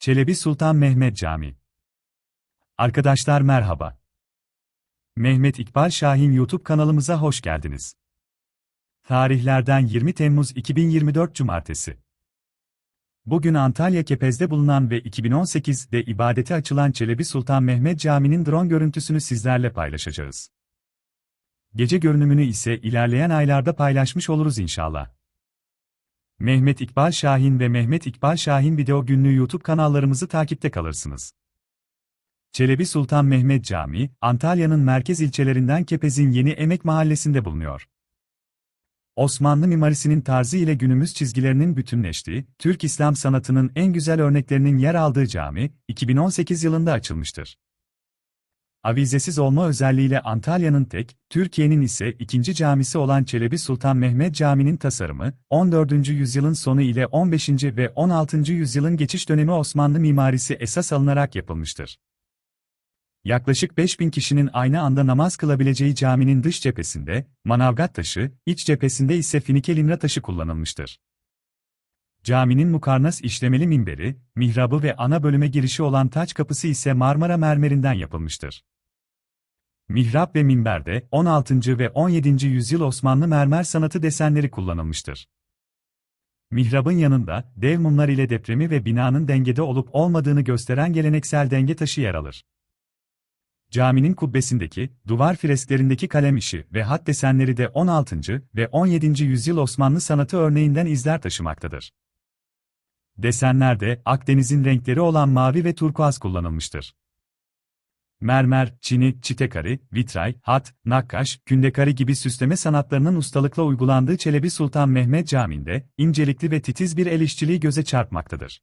Çelebi Sultan Mehmet Camii. Arkadaşlar merhaba. Mehmet İkbal Şahin YouTube kanalımıza hoş geldiniz. Tarihlerden 20 Temmuz 2024 Cumartesi. Bugün Antalya Kepez'de bulunan ve 2018'de ibadete açılan Çelebi Sultan Mehmet Camii'nin drone görüntüsünü sizlerle paylaşacağız. Gece görünümünü ise ilerleyen aylarda paylaşmış oluruz inşallah. Mehmet İkbal Şahin ve Mehmet İkbal Şahin Video Günlüğü YouTube kanallarımızı takipte kalırsınız. Çelebi Sultan Mehmet Camii, Antalya'nın merkez ilçelerinden Kepez'in Yeni Emek Mahallesi'nde bulunuyor. Osmanlı mimarisinin tarzı ile günümüz çizgilerinin bütünleştiği, Türk İslam sanatının en güzel örneklerinin yer aldığı cami, 2018 yılında açılmıştır. Avizesiz olma özelliğiyle Antalya'nın tek, Türkiye'nin ise ikinci camisi olan Çelebi Sultan Mehmet Camii'nin tasarımı, 14. yüzyılın sonu ile 15. ve 16. yüzyılın geçiş dönemi Osmanlı mimarisi esas alınarak yapılmıştır. Yaklaşık 5000 kişinin aynı anda namaz kılabileceği caminin dış cephesinde, manavgat taşı, iç cephesinde ise finike limra taşı kullanılmıştır. Caminin mukarnas işlemeli minberi, mihrabı ve ana bölüme girişi olan taç kapısı ise Marmara mermerinden yapılmıştır. Mihrap ve minberde 16. ve 17. yüzyıl Osmanlı mermer sanatı desenleri kullanılmıştır. Mihrabın yanında dev mumlar ile depremi ve binanın dengede olup olmadığını gösteren geleneksel denge taşı yer alır. Caminin kubbesindeki, duvar fresklerindeki kalem işi ve hat desenleri de 16. ve 17. yüzyıl Osmanlı sanatı örneğinden izler taşımaktadır. Desenlerde Akdeniz'in renkleri olan mavi ve turkuaz kullanılmıştır. Mermer, çini, çitekari, vitray, hat, nakkaş, kündekari gibi süsleme sanatlarının ustalıkla uygulandığı Çelebi Sultan Mehmet Camii'nde incelikli ve titiz bir el işçiliği göze çarpmaktadır.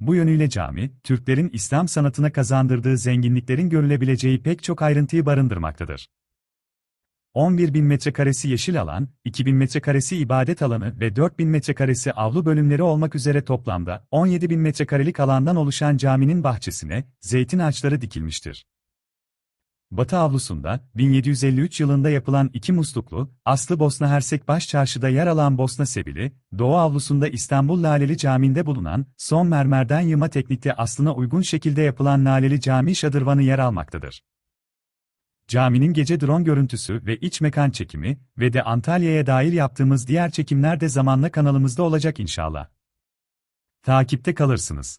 Bu yönüyle cami, Türklerin İslam sanatına kazandırdığı zenginliklerin görülebileceği pek çok ayrıntıyı barındırmaktadır. 11.000 metrekaresi yeşil alan, 2.000 metrekaresi ibadet alanı ve 4.000 metrekaresi avlu bölümleri olmak üzere toplamda 17.000 metrekarelik alandan oluşan caminin bahçesine zeytin ağaçları dikilmiştir. Batı avlusunda 1753 yılında yapılan iki musluklu, Aslı Bosna Hersek Baş Çarşı'da yer alan Bosna Sebili, Doğu avlusunda İstanbul Laleli Camii'nde bulunan son mermerden yığma teknikte aslına uygun şekilde yapılan Laleli Camii şadırvanı yer almaktadır. Caminin gece drone görüntüsü ve iç mekan çekimi ve de Antalya'ya dair yaptığımız diğer çekimler de zamanla kanalımızda olacak inşallah. Takipte kalırsınız.